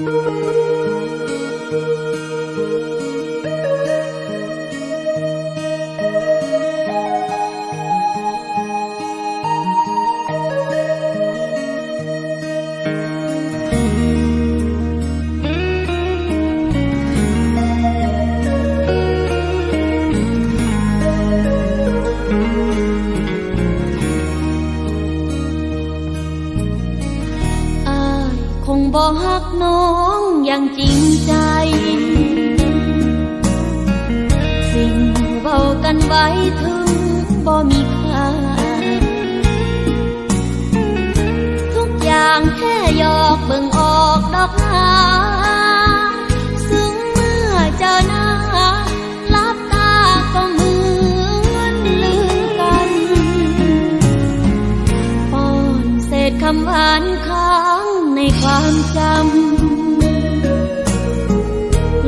อ บ่ฮักน้องอย่างจริงใจ สิ่งเบากันไว้ถึงบ่มีค่า ทุกอย่างแค่หยอกเบิ่งออกดอกหา ความจำ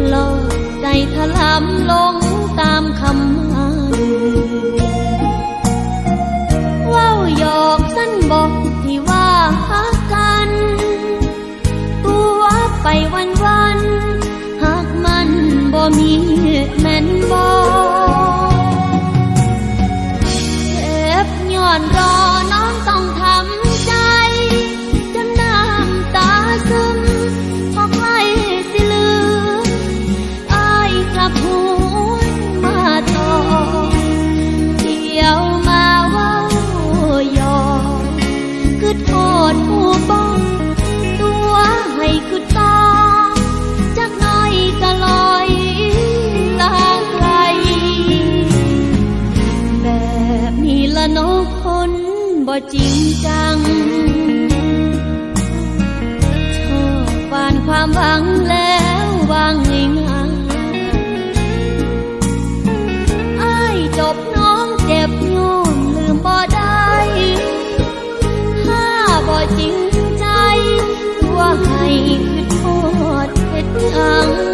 หลอกใจถลำลงตามคำมันเว้าหยอกสั้นบอกที่ว่าฮักกัน ตัวไปวันวันหากมันบ่มีแม่นบ่เจ็บย้อนรอ คือโทษผู้บ้อง ตัวให้คือต้องจักน้อยก็ลอยตาไกล แบบนี้ละนกคนบ่จริงจัง ชอบปานความหวังแล้ววางง่ายๆอ้ายจบน้องเจ็บ จริงใจตัวให้คือโทษเด็ดจัง